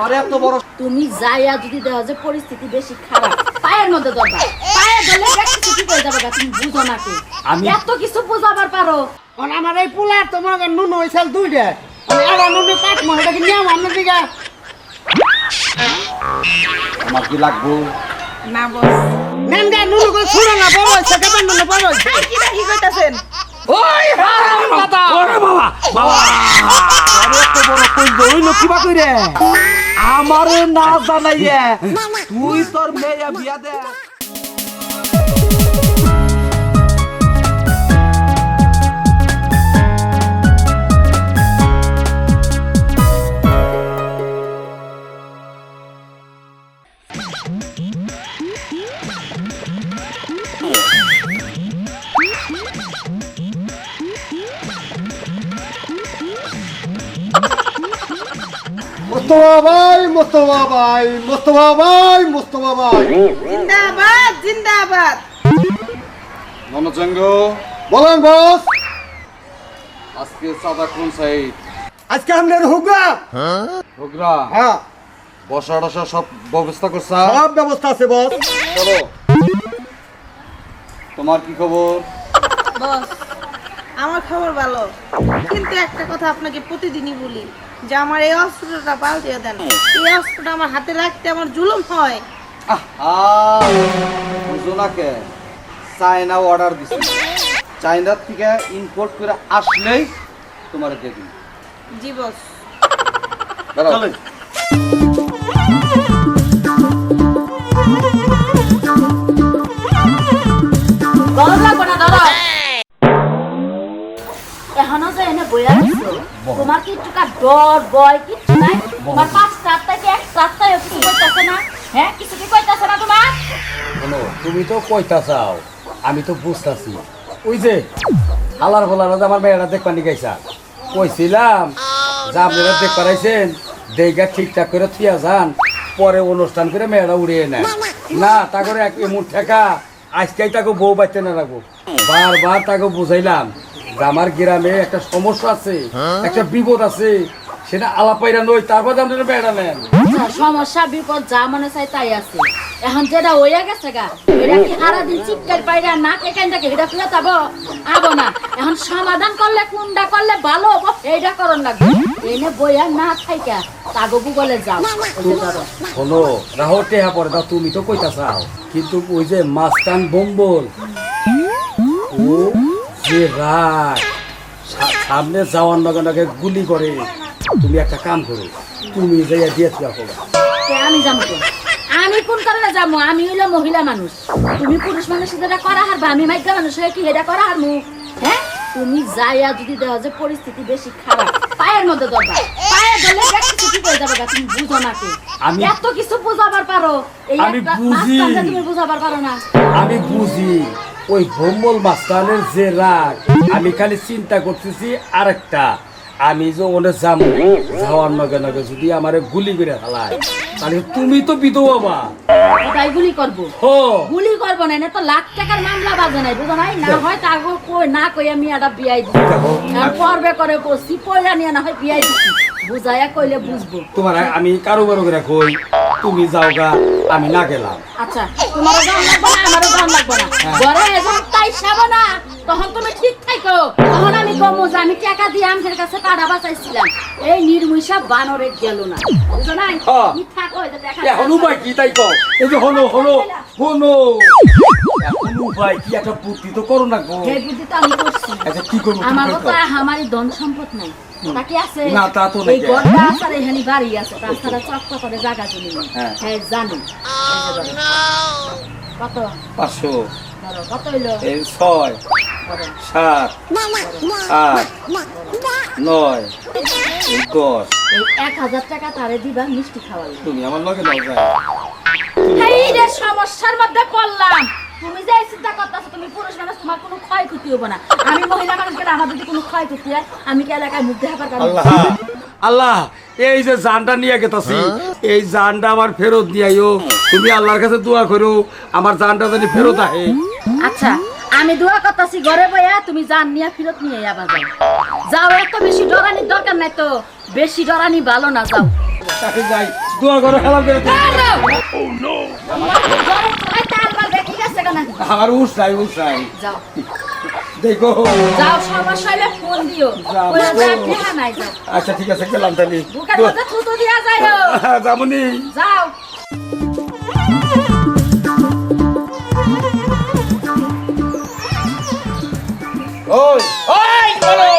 আরে বড়। তুমি যাইয়া যদি দেখা যে পরিস্থিতি বেশি খারাপ পায়ের মধ্যে দরকার পায়ে ধরলে কিছু কি করে যাবে গা, তুমি বুঝো না কি। আমি- এত কিছু বুঝাবার পারো। আমার এই পোলার তোমার নুন হয়েছিল দুইটা। মানে এরা নুনে কাট মনে এটা কি নিয়ম আপনার দিকে? আমার কি লাগবো? না বস। নেন গা নুন করে ছুড়ো না বড় হয়েছে কেমন নুন বড় হয়েছে কি রাখি কইতাছেন? ওই হারাম দাদা। ওরে বাবা বাবা। আরে তো বড় কই দইল কইরে? আমারে না জানাইয়ে তুই তোর মেয়ে বিয়া দে। মোস্তফা ভাই মোস্তফা ভাই মোস্তফা ভাই জিন্দাবাদ জিন্দাবাদ। মনোজঙ্গ বলেন বস। আজকে সাদা কোন সাইড আজকে আপনার হুগা। হুগরা? হ্যাঁ। বসা টসা সব ব্যবস্থা করছা? সব ব্যবস্থা আছে বস। চলো। তোমার কি খবর? বস আমার খবর ভালো। কিন্তু একটা কথা আপনাকে প্রতিদিনই বলি। যে আমার এই অস্ত্রটা পাল্টিয়ে দেন। এই অস্ত্রটা আমার হাতে রাখতে আমার জুলুম হয়। আহা বুঝো না কে? চায়না অর্ডার দিছি। চায়নার থেকে ইম্পোর্ট করে আসলেই তোমার দেখি জি বস। চলেন। বইয়া আছো তোমার কি একটু ডর ভয় কিচ্ছু নাই? তোমার পাঁচ চারটা কি এক চারটায় কিছু কইতাছে না? হ্যাঁ কিছু কি কইতাছে না তোমার? শোনো তুমি তো কইতা চাও আমি তো বুঝতাছি। ওই যে হালার ফলার আমার মেয়েরা দেখবানি গাইছা কইছিলাম যে আপনারা দেখ পারাইছেন দেখা ঠিকঠাক করে থিয়া যান পরে অনুষ্ঠান করে মেয়েরা উড়িয়ে নেয় না তা করে এক এমন ঠেকা আজকেই তাকে বউ বাচ্চা না রাখব বারবার তাকে বুঝাইলাম আমার গ্রামে একটা সমস্যা আছে একটা বিপদ আছে সেটা আলাপাইরা নই তারপর আপনারা মেয়েরা নেন। আচ্ছা, সমস্যা বিপদ যা মনে চাই তাই আছে। এখন যেটা হইয়া গেছে গা এটা কি সারাদিন চিৎকার পাইরা না কে কেন থাকে এটা ফিরে যাব আবো না। এখন সমাধান করলে কোনটা করলে ভালো হব এইটা করণ লাগবে। এনে বইয়া না থাইকা তাগো ভূগোলে যাও। শোনো রাহো টেহা পরে দাও তুমি তো কইতা চাও কিন্তু ওই যে মাস্তান বম্বল ও যে রাগ সামনে যাওয়ার নগে নগে গুলি করে। তুমি একটা কাম করো তুমি যাইয়া দিয়ে থিয়া করো আমি যাব আমি কোন কারণে যাব আমি হইল মহিলা মানুষ। তুমি পুরুষ মানুষ যেটা করা হারবা? আমি মাইকা মানুষ হয়ে কি এটা করা হারমু? হ্যাঁ? তুমি যাইয়া যদি দেওয়া যে পরিস্থিতি বেশি খারাপ পায়ের মধ্যে দরকার পায়ে ধরলে কিছু কি করে যাবে গা, তুমি বুঝো না কি? আমি- এত কিছু বুঝাবার পারো। এই আমি একটা। তুমি বুঝাবার পারো না। আমি বুঝি। ওই বম্বল মাস্তানের যে রাগ আমি খালি চিন্তা করতেছি আরেকটা। আমি যে ওনে যাব যাওয়ার নগে নগে যদি আমারে গুলি করে ফেলায় তাহলে তুমি তো বিধবা। বা তাই গুলি করব? হো। গুলি করব না তো লাখ টাকার মামলা বাজে নাই বুঝো নাই? না হয় তাগো কই না কই আমি একটা বিয়াই দেখো, পর্বে করে বসি পয়লা নিয়ে না হয় বিয়াই দিছি। বুঝাইয়া কইলে বুঝব। তোমার আমি কারও বারো করে কই তুমি যাও গা আমি না গেলাম। আচ্ছা তোমার গান লাগবে না আমারও গান লাগবে না। হ্যাঁ। ঘরে তাই সাব না তখন তুমি ঠিক থাকো। তখন আমি কমো যে আমি টাকা দিয়ে আমাদের কাছে টাকা বাঁচাইছিলাম। এই নির্মুষা বানরে গেল না। বুঝো নাই। তুমি থাকো এই দেখা এখন উপায় কি তাই কও? এই যে হলো হলো হলো। এখন উপায় কি? একটা বুদ্ধি তো করো না গো। হে বুদ্ধি তো আমি করছি। আচ্ছা কি করব আমার তুমি তো আমারই ধন সম্পদ নাই। তা আছে। না, তা তো নাই। এই আছে আর এখানে বাড়ি আছে তাছাড়া চক্র করে জায়গা জমি। হ্যাঁ। হ্যাঁ জানি। এই যে ধরো। কত পাঁচশো কত হইল? এই ছয় সাত আট নয় দশ। এই এক হাজার টাকা তারে দিবা মিষ্টি তুমি আমার লগে দাও যায় এই রে সমস্যার মধ্যে পড়লাম। তুমি যে চিন্তা করতেছো তুমি পুরুষ মানুষ তোমার কোনো ক্ষয়ক্ষতি হবে না। আমি মহিলা মানুষ গেলে আমার যদি কোনো ক্ষয়ক্ষতি হয় আমি কি এলাকায় মুখ দেখাবার কারণ? আল্লাহ। আল্লাহ এই যে জানটা নিয়ে গেতাছি এই জানটা আমার ফেরত দিয়াইও তুমি আল্লাহর কাছে দোয়া করো আমার জানটা জানি ফেরত আহে। আচ্ছা আমি দোয়া করতেছি ঘরে বইয়া তুমি জান নিয়ে ফিরত নিয়ে আবার যাও। যাও বেশি ডরানির দরকার নাই তো। বেশি ডরানি ভালো না যাও। তাকে যাই দোয়া করো হেলাম করে আমার উৎসাই যাও। দেখো। যাও সমস্যা হলে ফোন দিও। যাও। যাও। আচ্ছা ঠিক আছে গেলাম তাহলে। থুতু দিয়া যায় যাবনি যাও। ওই ওই বলো।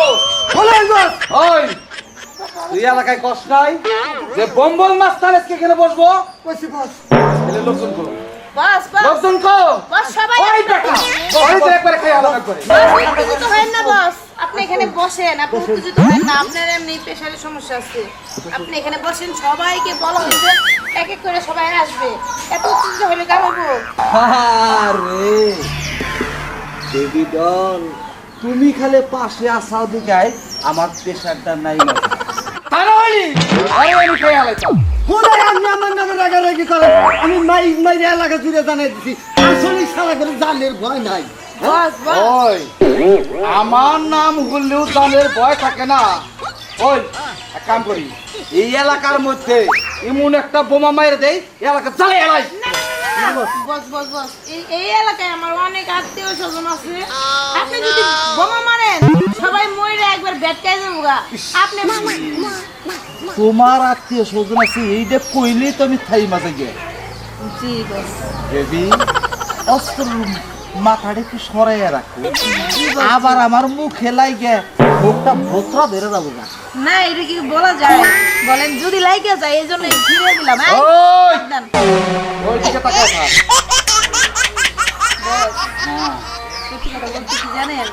বলেন ওই তুই এলাকায় কষ্ট নাই যে বম্বল আজকে এখানে বসবো? কইছি বস। এলে লোকজন বস বস। লোকজন কো বস সবাই ওই বেটা। ওই যে একবারে খাই আলাদা করে। বস উত্তেজিত হবেন না বস। আপনি এখানে বসেন আপনি উত্তেজিত না। আপনার এমনি প্রেশারের সমস্যা আছে। আপনি এখানে বসেন সবাইকে বলা হয়েছে এক এক করে সবাই আসবে। এত উত্তেজিত হলে আরে দেবী ডল তুমি খালে পাশে আসাও দিকাই আমার প্রেশারটা নাই। তারা আরে আমি খাই আপনি আমার নামে রাগারাগি করেন আমি মাই মাই এলাকা জুড়ে জানাই দিছি। আসলে সারা করে জানের ভয় নাই। ওই আমার নাম হলেও জানের ভয় থাকে না। ওই এক কাম করি। এই এলাকার মধ্যে এমন একটা বোমা মাইরে দেয় এলাকা জ্বালে এলাই। বস বস বস এই এই এলাকায় আমার অনেক আত্মীয় স্বজন আছে। আপনি যদি বোমা মারেন সবাই মরে একবার বেটকাই যাব আপনি তোমার আত্মীয় স্বজন আছে এইটা কইলেই তো আমি থাই মাঝে গিয়ে। জি বস। দেবী অস্ত্র মাথাটা একটু সরাইয়া রাখো। আবার আমার মুখে লাগে মুখটা ভোতরা ধরে যাব না না এটা কি বলা যায়? বলেন যদি লাইগে যায় এই জন্য ঘিরে দিলাম হ্যাঁ? ওই! দিকে বলতে কি জানেন?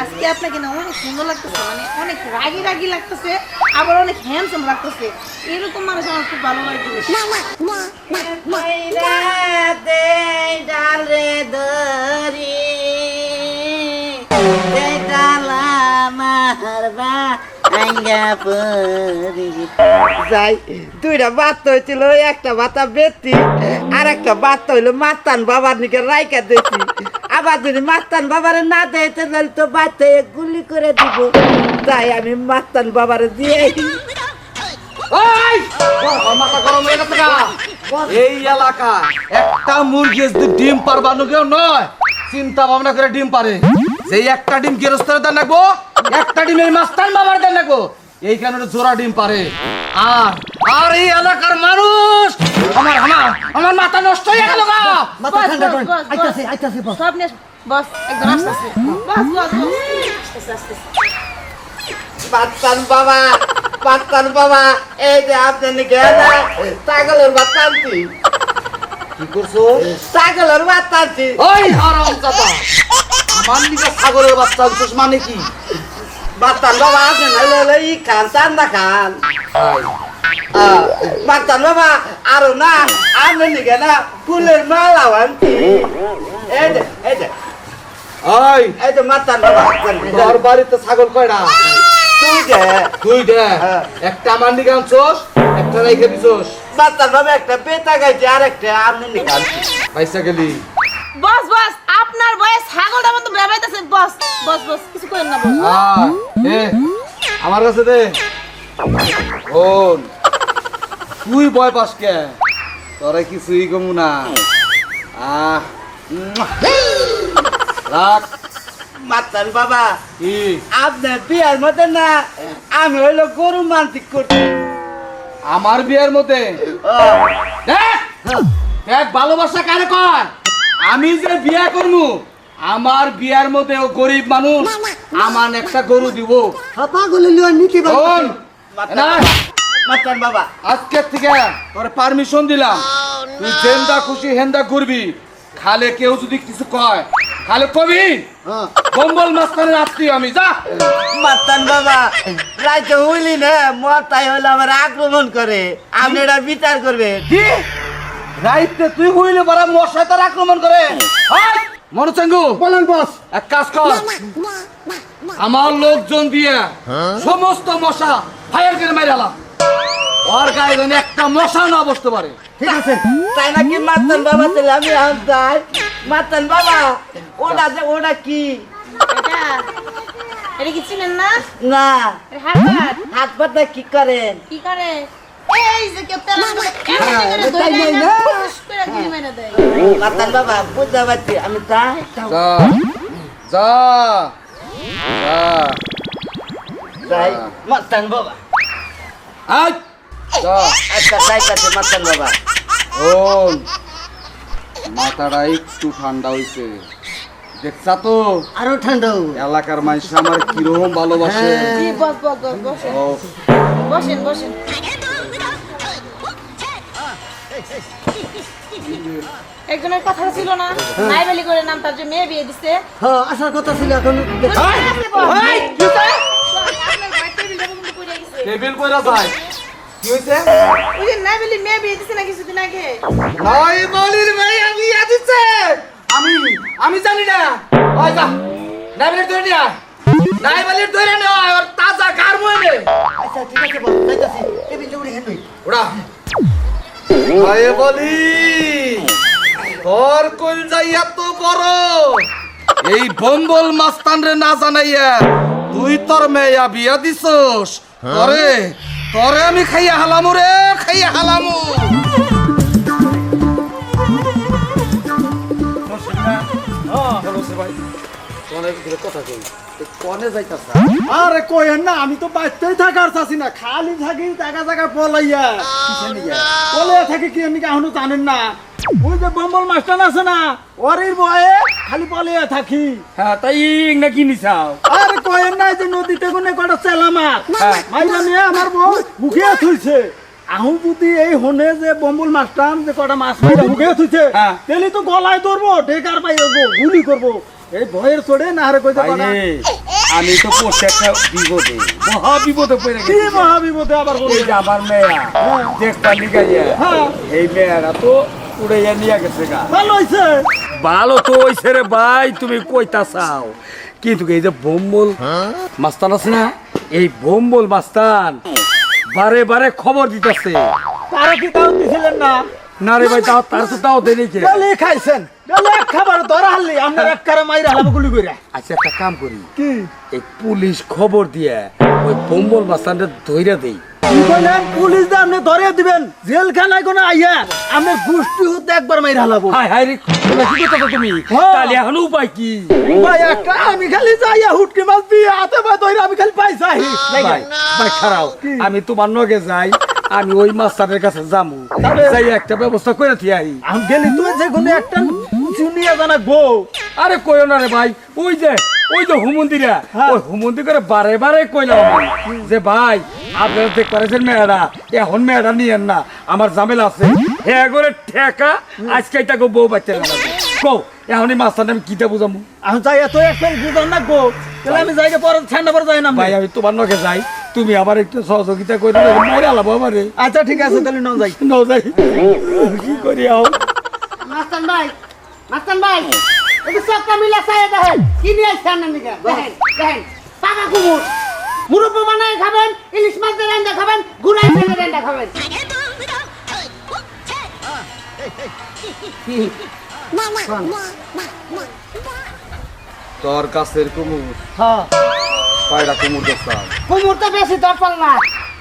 আজকে আপনাকে না অনেক সুন্দর লাগতেছে মানে অনেক রাগি রাগি লাগতেছে আবার অনেক হ্যান্ডসাম লাগতেছে। এরকম মানুষ আমার খুব ভালো লাগে যাই দুইটা বাচ্চা হয়েছিল একটা বাচ্চা বেতি আর একটা বাচ্চা হইল মাস্তান বাবার নিকে রাইকা দিয়েছি আবার যদি মাস্তান বাবারে না দেয় তাহলে তো গুলি করে দিব। তাই আমি মাস্তান বাবারে দিয়ে। এই এলাকা, একটা মুরগি ডিম পারবানো কেউ নয়, চিন্তা ভাবনা করে ডিম পারে যেই একটা ডিম গেরস্তারে দেন একটা ডিম এই মাস্তান বাবার দেন রাখব। এই কারণে জোড়া ডিম পারে আর আর এই এলাকার মানুষ! আমার আমার আমার মাথা নষ্ট হয়ে গেল গা! মাথা ঠান্ডা করেন। আইতাছে আইতাছে বস। সব বস একদম আস্তে আস্তে বস বস বস। আস্তে আস্তে বাবা মাস্তান বাবা এই যে আপনি নিকে ছাগলের বাচ্চা আনছি। কি করছ? ছাগলের বাচ্চা আনছি। ওই হারাম আমার নিকে ছাগলের বাচ্চা আনছিস মানে কি? মাস্তান বাবা আপনি নাইলে হলে ই খান চান্দা খান আহ, মাস্তান বাবা আরও না আপনি নিকে না ফুলের মালা আনছি এই যে এই যে ওই এই যে মাস্তান বাবা তোর বাড়িতে ছাগল কয়টা? তুই যে তুই দে। একটা আমার নিকে আনছোস একটা রেখে দিছোস। মাস্তান বাবা একটা বেতা গাইছে আর একটা আপনি নিকে আনছি পয়সা গেলি। বস বস আপনার বয়স ছাগলটা মতো বেবাইতেছে বস বস বস কিছু করেন না বস। এ আমার কাছে দে। শোন তুই ভয় পাস কে? তোরে কিছুই কমু না। আহ রাখ। মাস্তান বাবা আপনার বিয়ার মধ্যে না আমি হইল গরু মানসিক করছি। আমার বিয়ের মধ্যে? ও, দেখ দেখ ভালোবাসা কারে কয়? আমি যে বিয়া করমু আমার বিয়ার মধ্যে ও গরিব মানুষ আমার একটা গরু দিব। পাগলে লিয়া নীতি শোন না। মাস্তান বাবা। আজকের থেকে তোর পারমিশন দিলাম। তুই যেন্দা খুশি হেন্দা ঘুরবি খালে কেউ যদি কিছু কয় খালে কবি? হ্যাঁ। বম্বল মাস্তানের আত্মীয় আমি যা। মাস্তান বাবা রাইতে হইলি না মতাই হইলে আমার আক্রমণ করে। আপনি এটা বিচার করবে কি? রাইতে তুই হইলে বড় মশাই তার আক্রমণ করে। মনোচাঙ্গু বলেন বস। এক কাজ কর। আমার লোকজন দিয়ে সমস্ত মশা ফায়ার করে মেরালাম ওর গায়ে যেন একটা মশা না বসতে পারে। ঠিক আছে। তাই নাকি মাস্তান বাবা তাহলে আমি যাই। মাস্তান বাবা ওটা যে ওটা কি? এটা কি চিনেন না? না। হাত পাত। হাত পাতা কি করেন? কি করে এই যে কেউ তেল করে এমনি করে ধরে তাই নাই না, না? ফুসফুস করে গিলে মেরে দেয়। মাতান বাবা বুঝতে পারছি আমি তাই যা। যা। যা। তাই মাতান বাবা। আচ্ছা তাই কাছে মাতান বাবা। শোন মাথাটা একটু ঠান্ডা হইছে। দেখছা তো আরও ঠান্ডা। এলাকার মানুষ আমার কীরকম ভালোবাসে। বস, বসেন। বসেন, একজনের কথা ছিল না নাইবালি করে নাম তার যে মেয়ে বিয়ে দিছে হ্যাঁ আসার কথা ছিল এখন। টেবিল কইরা যায় কি হইছে ওই যে নাইবালি মেয়ে বিয়ে দিছে না কিছুদিন আগে আমি আমি আমি জানি না ওই যা নাইবালির ধরে নিয়া নাইবালির ধরে নে আর তাজা মনে আচ্ছা ঠিক আছে বল যাইতাছি টেবিল তোর কইল যাই এত বড়। এই বম্বল মাস্তান রে না জানাইয়া তুই তোর মেয়া বিয়া দিছস। তরে তরে আমি খাইয়া হালামু রে খাইয়া হালামু। আরে কইেন না আমি তো বাচ্চাই থাকার চাচ্ছি না খালি থাকি জায়গা জায়গা পলাইয়া। পলাইয়া থাকি কি এমনি এখনও জানেন না? ওই যে বম্বল মাস্টার আছে না ওরের বয়ে খালি পলাইয়া থাকি। হ্যাঁ তাই ইং না কি নিছাও? আরে কয়েন না যে নদীতে কোনে কটা চেলা মাছ। হ্যাঁ। মাইরা নিয়ে আমার বউ মুখিয়া থুইছে। আহু যদি এই হনে যে বম্বুল মাস্টার যে কটা মাছ মাইরা মুখিয়া থুইছে হ্যাঁ। তেলি তো গলায় ধরবো ঢেকার পাই গুলি করব। এই ভয়ের চড়ে না হারে কইতে পারে। আমি তো পড়ছে একটা বিপদে মহা বিপদে পড়ে গেছি। মহাবিপদে আবার এই বলবে যে আমার মেয়া দেখতা লিগাইয়া হ্যাঁ। এই মেয়েরা তো উড়াইয়া নিয়ে গেছে গা। ভালো হইছে। ভালো তো হইছে রে ভাই তুমি কইতা চাও। কিন্তু এই যে বোম্বল মাস্তান আছে না? এই বোম্বল মাস্তান। বারে বারে খবর দিতেছে। তারা কি তাও দিছিলেন না? না রে ভাই তাও তার তো তাও দেরি কে? গেলে খাইছেন। গেলে এক খাবার ধরা হারলি আপনার এক কারে মাইরা হালাবো গুলি করে আচ্ছা একটা কাম করি। কি? এই পুলিশ খবর দিয়ে ওই বোম্বল মাস্তানটা ধইরা দেই। পুলিশ আপনি ধরে দিবেন। জেলখানায় কোনো আইয়া আমি হতে একবার মাইরা হালাবো হাই হাই রে কি করতেছো তুমি? হ্যাঁ। তাহলে এখন উপায় কি? ভাই একটা আমি খালি যাইয়া হুটকি মাছ দিয়ে হাতে ধরে আমি খালি পাইছাই ভাই ভাই খারাও আমি তোমার নগে যাই আমি ওই মাস্টারের কাছে যামু। তবে- যাই একটা ব্যবস্থা করে থিয়াই আমি গেলি তুই যে কোনো একটা শুনিয়া জানা গো আরে কইও না রে ভাই ওই যে ওই যে হুমন্দিরা হ্যাঁ। ওই হুমন্দি করে বারে বারে কইলাম আমি যে ভাই আপনারা দেখ পারেছেন মেয়েরা এখন মেয়েরা নিয়েন না আমার ঝামেলা আছে। হ্যাঁ করে ঠেকা আজকে তাকে বউ বাচ্চা লাগাবো কো এখনই মাস্টার আমি কিটা বুঝামু? আমি যাই তো একটা বুঝান না গো। তাহলে আমি যাইকে পরে ঠান্ডা পরে যাই না ভাই আমি তোমার নগে যাই তুমি আমার একটু সহযোগিতা করে দেবে মাইরে আলাবো আমারে আচ্ছা ঠিক আছে তাহলে ন যাই। ন যাই। কি করি আও? মাস্তান ভাই মাস্তান ভাই। একটু সবটা মিলা চাই দেখেন। কি নিয়ে আসছে আপনার নিকে? দেখেন দেখেন। পাকা কুমুর। মুরব্বী বানায় খাবেন ইলিশ মাছ দিয়ে রান্না খাবেন গুড়াই ফেলে রান্না খাবেন। তোর কাছের কুমুর। হ্যাঁ। কয়টা কুমুর দেখছাম কুমুর তো বেশি দরকার না।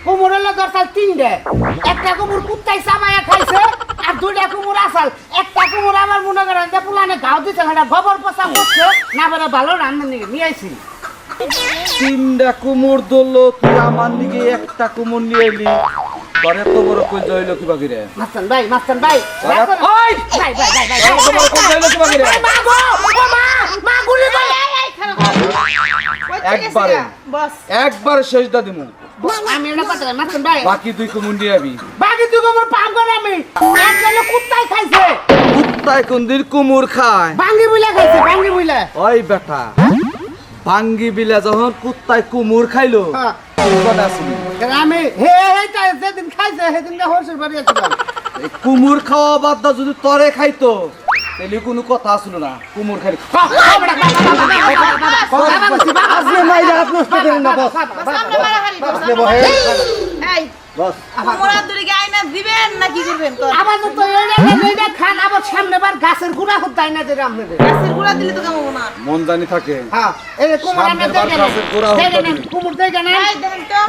কুমুর হলো দরকার তিনটে। একটা কুমুর কুত্তাই চাবাইয়া খাইছে দুইটা কুমুর আসাল একটা কুমুর আমার মনে করেন যে পুলানে গাও দিতে সেটা গোবর পচা করছে না বলে ভালো রান্না নিয়ে নিয়ে আইছি। তিনটা কুমুর তুই আমার দিকে একটা কুমুর নিয়ে এলি। তোর এত বড় কই জইল কি বাকি রে মাস্তান ভাই মাস্তান ভাই ওরা- ওই! ভাই ভাই ভাই ভাই এত বড় কই জইল কি বাকি রে মা গো ও মা মা গুলি করে একবারে বস। একবার শেষ দা দিমু আমি এটা কথা মাস্তান ভাই। বাকি তুই কুমুর নিয়ে আবি। বাকি তুই আমার আমি কুত্তাই খাইছে কোনদিন কুমুর খায় ভাঙ্গি বুইলা খাইছে ভাঙ্গি বুইলা ওই বেটা ভাঙ্গি বিলে যখন কুত্তায় কুমুর খাইলো হ্যাঁ। আমি হে হেটা যেদিন খাইছে সেদিন হরসের বাড়ি আসছিলাম কুমুর খাওয়া বাদ দা যদি তরে খাইতো তাহলে কোনো কথা আসলো না কুমুর খালি আপনি মাইরা না না গাছের গুড়া আপনাদের গাছের গুঁড়া দিলে তো মন জানি থাকে। হ্যাঁ এই যে আমরা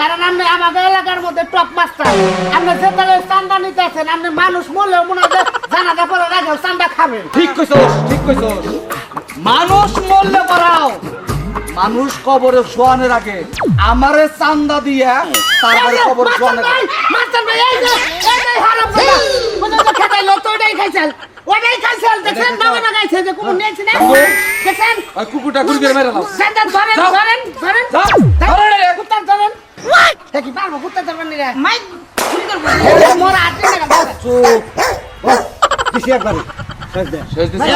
কারণ আমাদের এলাকার মধ্যে টপ মাস্টার। আপনি যেতালে চান্দা নিতে আছেন আপনি মানুষ মরলেও মনে হয় যে জানাটা পরে রাখেও চান্দা খাবেন। ঠিক কইছস ঠিক কইছস। মানুষ মরলে পারাও মানুষ কবরে শোয়ানোর আগে আমারে চান্দা দিয়া তারপরে কবরে শোয়ানোর আগে। মাস্টার ভাই এই যে এই যে হারাম কথা। কোথাও তো খেতাইলো তো ওটাই খাইছেন। ওটাই খাইছেন দেখেন বাবা না খাইছে যে কোনো নিয়েছি না দেখেন। ওই কুকুরটা গুড়ি করে মেরে দাও। সেন্টার ধরেন। ধরেন ধরেন। ধরেন রে। কুত্তার ধরেন। দেখি পারব কুত্তার ধরবেন নিরা মাই চুরি করব। মোর আটে টাকা শেষ দিছি।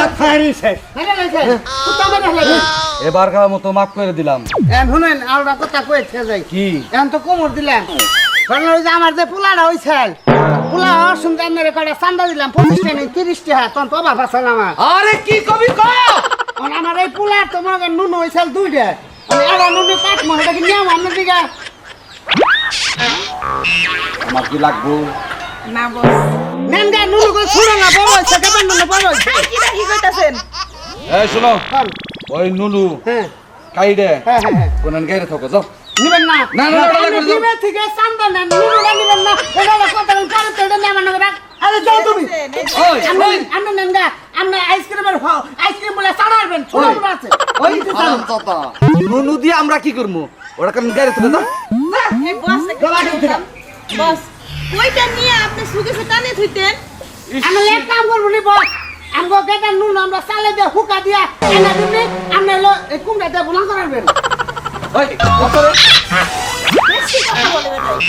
মেরে লইছে কুত্তা মেরে লইছে এবার কার মতো মাফ করে দিলাম। এখন শুনেন আলাদা কথা কয়েছে যাই? কি? এখন তো কোমর দিলাম। কারণ ওই যে আমার যে পোলাটা হয়েছে পোলা হওয়ার সঙ্গে মেরে কটা চান্দা দিলাম পঁচিশ টাকা তিরিশ টাকা তখন তো অভাব আছে না আমার। আরে কি কবি কও এখন আমার এই পোলার তোমার নুন হয়েছে দুইটা একটা নুনে কাট দেখি নিয়ম আপনার দিকে? আমার কি লাগবো? না বস। নেন গা নুনু করে ছুড়ো না বড় হয়েছে কেমন নুনু বড় হয়েছে কি কইতাছেন? এই শোনো ওই নুনু। হ্যাঁ। কাইডে। হ্যাঁ হ্যাঁ হ্যাঁ। কোনান গাইরে থাকো যাও। নিবেন না। না, না, না, না, আপনি না, না। দিবে থেকে চান্দা নেন। নুনুরা নিবেন না। এটা হলো কথা বলেন কারণ তো এটা আমার নামে রাখ আরে যাও তুমি। ওই আপনি ওই। নেন গা। আপনি আইসক্রিমের আইসক্রিম বলে চাড়াবেন ছোট আছে। ওই হারাম দাদা। নুনু দিয়ে আমরা কি করব? ওরা কেন গাইরে থাকো যাও। এই বস একটা কথা বলতাম। বস কইটা নিয়ে আপনি থুইতেন। আমি এক কাম করব নি বস। আমগো গেটা নুন আমরা চালে দিয়ে হুকা দিয়া এনা হলো এই কুমড়া দিয়ে বুলান করাবেন ওই কত রে বেশি কথা বলে বেটাই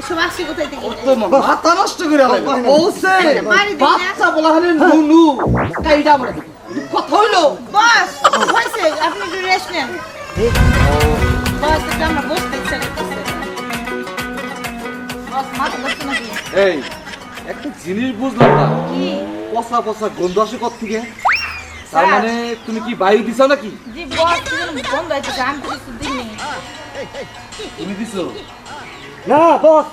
এসব আসছে কোথায় থেকে? তো মাথা নষ্ট করে আলাইবে ওসে মারি দিই না। বাচ্চা বলা হলে নুনু। কাইডা আমরা কথা হইল? বস হয়েছে আপনি একটু রেস্ট নেন। বস আমরা বসতে ইচ্ছা করতেছে। বস মাথা ধরছে নাকি? এই একটা জিনিস বুঝলাম না। কি? পচা পচা গন্ধ আসে কত থেকে তার মানে তুমি কি বাইরে দিছো নাকি? জি বস কি যেন আমি তো কিছু দিইনি তুমি দিছো? না বস।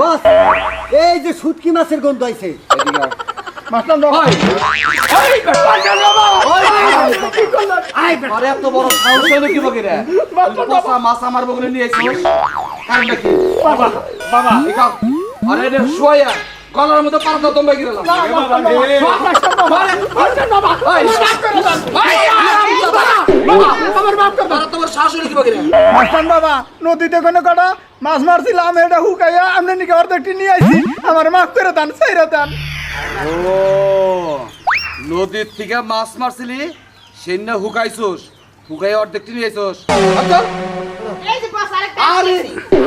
বস এই যে শুটকি মাছের গন্ধ আইছে। মাস্টার বাবা ওই ওই মাস্টার বাবা আই আরে এত বড় সাহস হলো কি বকে রে পচা মাছ আমার বগলে নিয়ে এসেছিস কারণ কি বাবা বাবা। আরে রে শোয়া গলার মধ্যে পাড়া দাও তোমরা গিয়ে মাস্টার বাবা মাস্টার বাবা তোমার শাশুড়ি কি বকে রে মাস্টার বাবা নদীতে কোনো কটা মাছ মারছিলাম এটা হুকাইয়া আপনি নিকে অর্ধেকটি নিয়ে আইছি আমার মাফ করে দেন সেইরা দেন ও নদীর থেকে মাছ মারছিলি সেই না হুকাইছোস হুকাই অর্ধেকটি নিয়ে আইছোস এই যে বস আরেকটা আরে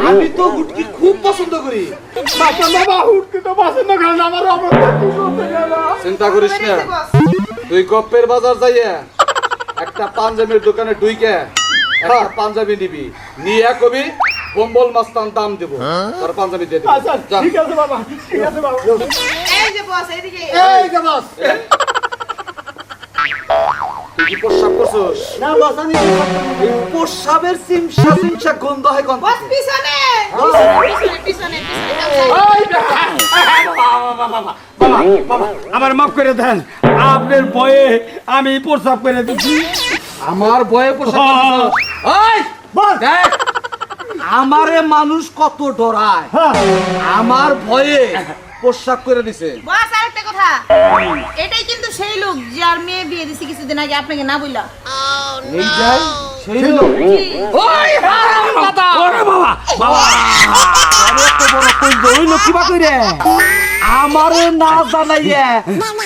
আমি তো গুটকি খুব পছন্দ করি। মাস্টার বাবা হুটকি তো পছন্দ করেন আমার অবস্থা কি করতে গেল। চিন্তা করিস না। তুই গপ্পের বাজার যাইয়া একটা পাঞ্জাবির দোকানে ঢুইকে একটা পাঞ্জাবি নিবি। নিয়ে কবি বম্বল মাস্তান দাম দেবো। তোর পাঞ্জাবি দিয়ে দিবি। ঠিক আছে বাবা ঠিক আছে বাবা। এই যে বস এইদিকে। এই যে বস। তুই কি না বস আমি এই প্রস্রাবের সিমসা সিমসা গন্ধ হয় গন্ধ। বস পিছনে! পিছনে পিছনে পিছনে আমার মাফ করে দেন আপনার বয়ে আমি প্রস্তাব করে দিচ্ছি। আমার বয়ে প্রসাব দেখ আমারে মানুষ কত ডরায়। আমার ভয়ে পোশাক করে দিছে। বাস আরেকটা কথা। এটাই কিন্তু সেই লোক যার মেয়ে বিয়ে দিছে কিছুদিন আগে আপনাকে না বললা এই যাই। সেই লোক? ওই হারাম দাদা ওরে বাবা বাবা। আরে এত বড় কই কিবা কইরে? আমারে না জানাইয়ে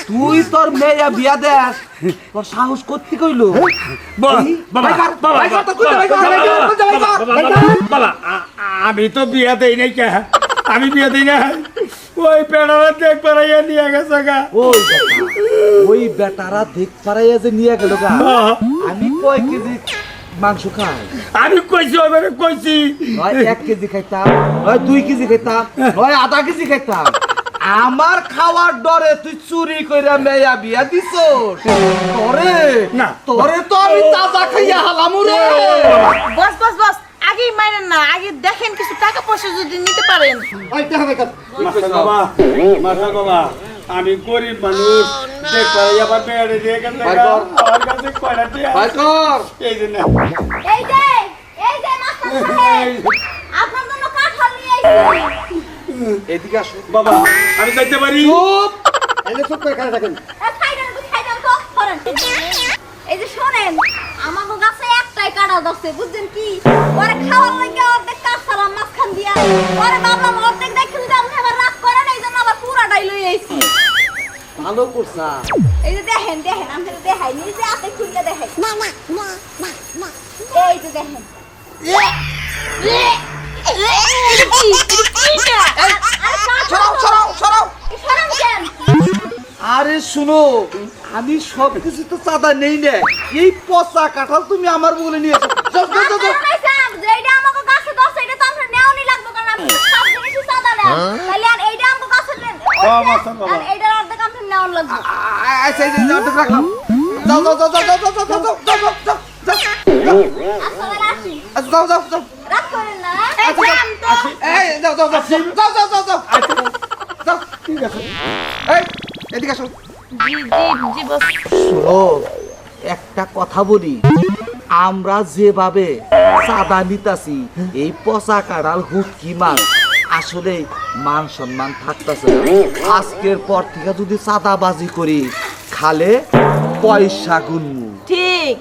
তুই তোর মেয়ে বিয়া দেস। তোর সাহস করতে কইলো? বাবা তো দে, দে, আমি তো বিয়া দেই নাই কে? আমি বিয়া দিই না ওই পেড়ারা দেখ পারাইয়া নিয়ে গেছে গা। ওই ওই বেটারা দেখ পারাইয়া যে নিয়ে গেল গা। আমি কয় কেজি মাংস খাই আমি কইছি ওইবারে কইছি। নয় এক কেজি খাইতাম নয় দুই কেজি খাইতাম নয় আধা কেজি খাইতাম। আমার খাওয়ার ডরে তুই চুরি কইরা মেয়া বিয়া দিছ তোরে না। তোরে তো আমি তাজা খাইয়া হালামু রে বস বস বস আগেই মাইনেন না আগে দেখেন কিছু টাকা পয়সা যদি নিতে পারেন। ওই টাকা বাবা বাবা। আমি গরিব মানুষ। দেখবার আবার বেড়ে দিয়ে গেছে আমার কাছে কয়টা টিয়া এই জন্য এই যে এই যে আপনার জন্য কাঁঠাল নিয়ে এদিকে আসো। বাবা আমি যাইতে পারি? চুপ। এনে চুপ করে খারাপ থাকেন। এ, খাইবেন তো, খাইবেন তো, ধরেন। এই যে শোনেন আমাকে গাছে একটাই কাটা ধরছে বুঝছেন কি? খাওয়ার লাগে অর্ধেক মাঝখান দিয়া। অর্ধেক লই আইছি। ভালো করছা। এই যে দেখেন দেখেন দেখাই নি যে খুলে এই যে দেখেন। আরে শুনো আমি সব কিছু তো চাঁদা নেই নে। এই পচা কাঁঠাল তুমি আমার বলে নিয়ে আমাকে এইটা এইটার অর্ধেক আপনার নেওয়ান লাগবে। আ- আ- আচ্ছা, এই যে, অর্ধেক রাখলাম। যাও, যাও, যাও, যাও, যাও, যাও, যাও, যাও, যাও, যাও, যাও, যাও, যাও। আচ্ছা, তাহলে আসি। আচ্ছা, যাও, যাও, যাও। করেন না, এই আচ্ছা, যান যাও, যাও, যাও, যাও, যাও, যাও, যাও। যাও। এই, এদিকে আসো। জি জি জি বস শোনো একটা কথা বলি আমরা যেভাবে চাঁদা নিতাছি এই পচা কাড়াল হুটকি মাছ আসলে মান সম্মান থাকতেছে। আজকের পর থেকে যদি চাঁদাবাজি করি খালে পয়সা গুনমু। ঠিক।